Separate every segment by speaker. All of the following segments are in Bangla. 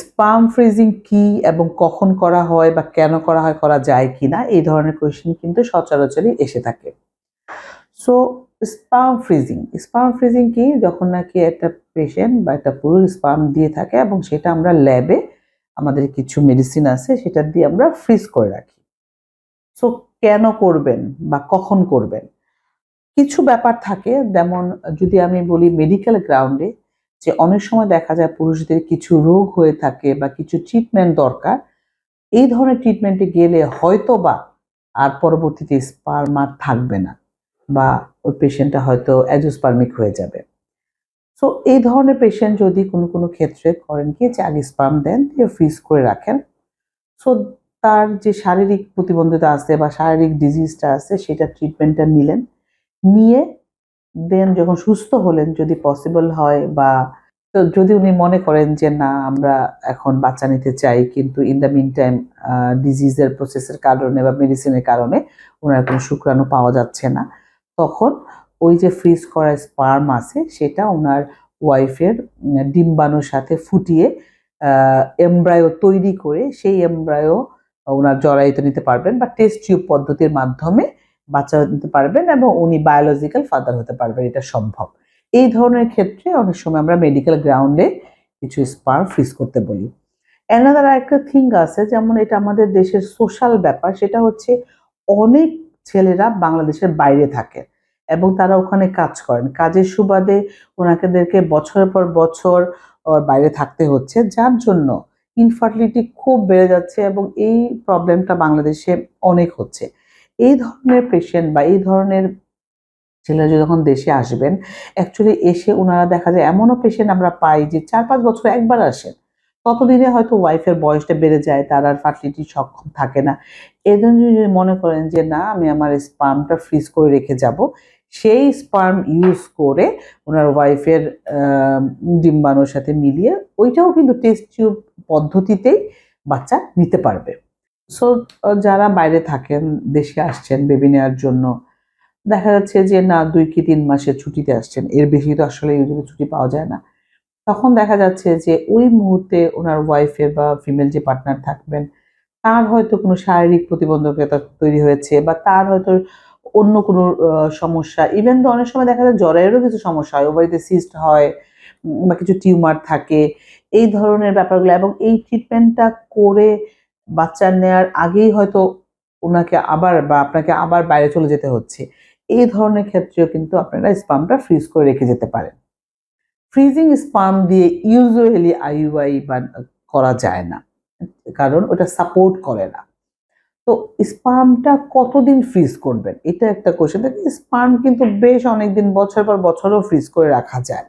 Speaker 1: স্পাম ফ্রিজিং কি এবং কখন করা হয় বা কেন করা হয়, করা যায় কিনা, এই ধরনের কোয়েশ্চেন কিন্তু সচরাচরই এসে থাকে। So sperm freezing sperm freezing কি? যখন নাকি একটা পেশেন্ট বা একটা পুরুষ স্পাম দিয়ে থাকে এবং সেটা আমরা ল্যাবে আমাদের কিছু মেডিসিন আছে, সেটা দিয়ে আমরা ফ্রিজ করে রাখি। সো কেন করবেন বা কখন করবেন? কিছু ব্যাপার থাকে, যেমন যদি আমি বলি মেডিকেল গ্রাউন্ডে যে অনেক সময় দেখা যায় পুরুষদের কিছু রোগ হয়ে থাকে বা কিছু ট্রিটমেন্ট দরকার, এই ধরনের ট্রিটমেন্টে গেলে হয়তো বা আর পরবর্তীতে স্পার্মার থাকবে না বা ওই পেশেন্টটা হয়তো অ্যাজোস্পার্মিক হয়ে যাবে। সো এই ধরনের পেশেন্ট যদি কোনো কোনো ক্ষেত্রে করেন কি যে আগে স্পার্ম দেন, দিয়ে ফ্রিজ করে রাখেন। সো তার যে শারীরিক প্রতিবন্ধতা আছে বা শারীরিক ডিজিজটা আছে, সেটা ট্রিটমেন্টটা নিলেন। নিয়ে দেন যখন সুস্থ হলেন, যদি পসিবল হয় বা তো যদি উনি মনে করেন যে, না, আমরা এখন বাচ্চা নিতে চাই, কিন্তু ইন দ্য মিন টাইম ডিজিজের প্রসেসের কারণে বা মেডিসিনের কারণে ওনার কোনো শুক্রাণু পাওয়া যাচ্ছে না। তখন ওই যে ফ্রিজ করা স্পার্ম আছে, সেটা ওনার ওয়াইফের ডিম্বাণুর সাথে ফুটিয়ে এমব্রায়ো তৈরি করে সেই এমব্রায়ো ওনার জরায়ুতে নিতে পারবেন বা টেস্ট টিউব পদ্ধতির মাধ্যমে বাচ্চা নিতে পারবেন এবং উনি বায়োলজিক্যাল ফাদার হতে পারবেন, এটা সম্ভব। এই ধরনের ক্ষেত্রে অনেক সময় আমরা মেডিকেল গ্রাউন্ডে কিছু স্পার্ম ফ্রিজ করতে বলি। অ্যানাদার একটা থিং আছে, যেমন এটা আমাদের দেশের সোশ্যাল ব্যাপার, সেটা হচ্ছে অনেক ছেলেরা বাংলাদেশের বাইরে থাকে এবং তারা ওখানে কাজ করেন। কাজের সুবাদে ওনাকেদেরকে বছরের পর বছর বাইরে থাকতে হচ্ছে, যার জন্য ইনফার্টিলিটি খুব বেড়ে যাচ্ছে এবং এই প্রবলেমটা বাংলাদেশে অনেক হচ্ছে। এই ধরনের পেশেন্ট বা এই ধরনের ছেলেরা যখন দেশে আসবেন অ্যাকচুয়ালি এসে ওনারা দেখা যায় এমনও পেশেন্ট আমরা পাই যে চার পাঁচ বছর একবার আসেন। ততদিনে হয়তো ওয়াইফের বয়সটা বেড়ে যায়, তার আর ফার্টিলিটি সক্ষম থাকে না। এই জন্য যদি মনে করেন যে, না, আমি আমার স্পার্মটা ফ্রিজ করে রেখে যাব। সেই স্পার্ম ইউজ করে ওনার ওয়াইফের ডিম্বাণুর সাথে মিলিয়ে ওইটাও কিন্তু টেস্ট টিউব পদ্ধতিতেই বাচ্চা নিতে পারবে। সো যারা বাইরে থাকেন, দেশে আসছেন বেবি নেওয়ার জন্য, দেখা যাচ্ছে যে, না, দুই কি তিন মাসের ছুটিতে আসছেন, এর বেশি তো আসলে ইউজুয়ালি ছুটি পাওয়া যায় না। তখন দেখা যাচ্ছে যে, ওই মুহূর্তে ওনার ওয়াইফের বা ফিমেল যে পার্টনার থাকবেন, তার হয়তো কোনো শারীরিক প্রতিবন্ধকতা তৈরি হয়েছে বা তার হয়তো অন্য কোনো সমস্যা ইভেন তো অনেক সময় দেখা যায় জ্বরেরও কিছু সমস্যা হয়, ও বাড়িতে সিস্ট হয় বা কিছু টিউমার থাকে, এই ধরনের ব্যাপারগুলো এবং এই ট্রিটমেন্টটা করে বাচ্চা নেওয়ার আগেই হয়তো ওনাকে আবার বা আপনাকে আবার বাইরে চলে যেতে হচ্ছে। এই ধরনের ক্ষেত্রেও কিন্তু আপনারা স্পামটা ফ্রিজ করে রেখে যেতে পারেন। ফ্রিজিং স্পাম দিয়ে ইউজুয়ালি আইইউআই করা যায় না, কারণ ওটা সাপোর্ট করে না। তো স্পামটা কতদিন ফ্রিজ করবেন? এটা একটা কোশ্চেন দেখি স্পাম কিন্তু বেশ অনেকদিন, বছর পর বছরও ফ্রিজ করে রাখা যায়।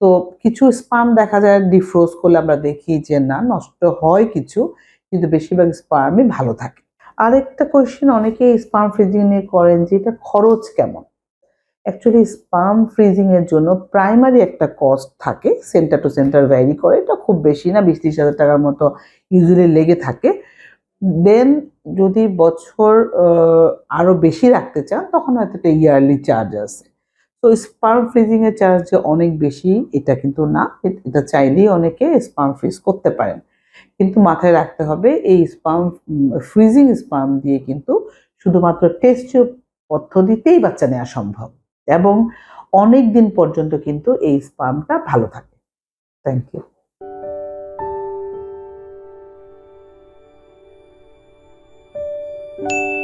Speaker 1: তো কিছু স্পাম দেখা যায় ডিফ্রোজ করলে আমরা দেখি যে না, নষ্ট হয় কিছু। কিন্তু বেশিরভাগ স্পার্মই ভালো থাকে। আরেকটা কোয়েশ্চেন অনেকে স্পার্ম ফ্রিজিং নিয়ে করেন যে এটা খরচ কেমন? অ্যাকচুয়ালি স্পার্ম ফ্রিজিংয়ের জন্য প্রাইমারি একটা কস্ট থাকে সেন্টার টু সেন্টার ভ্যারি করে। এটা খুব বেশি না, বিশ ত্রিশ হাজার টাকার মতো ইউজুয়ালি লেগে থাকে। দেন যদি বছর আরও বেশি রাখতে চান, তখন হয়তো একটা ইয়ারলি চার্জ আছে। তো স্পার্ম ফ্রিজিংয়ের চার্জ অনেক বেশি, এটা কিন্তু না। এটা চাইলেই অনেকে স্পার্ম ফ্রিজ করতে পারেন। কিন্তু মাথায় রাখতে হবে এই স্পাম ফ্রিজিং স্পাম দিয়ে কিন্তু শুধুমাত্র টেস্ট পদ্ধতিতেই বাচ্চা নেওয়া সম্ভব এবং অনেক দিন পর্যন্ত কিন্তু এই স্পামটা ভালো থাকে। Thank you
Speaker 2: thank you.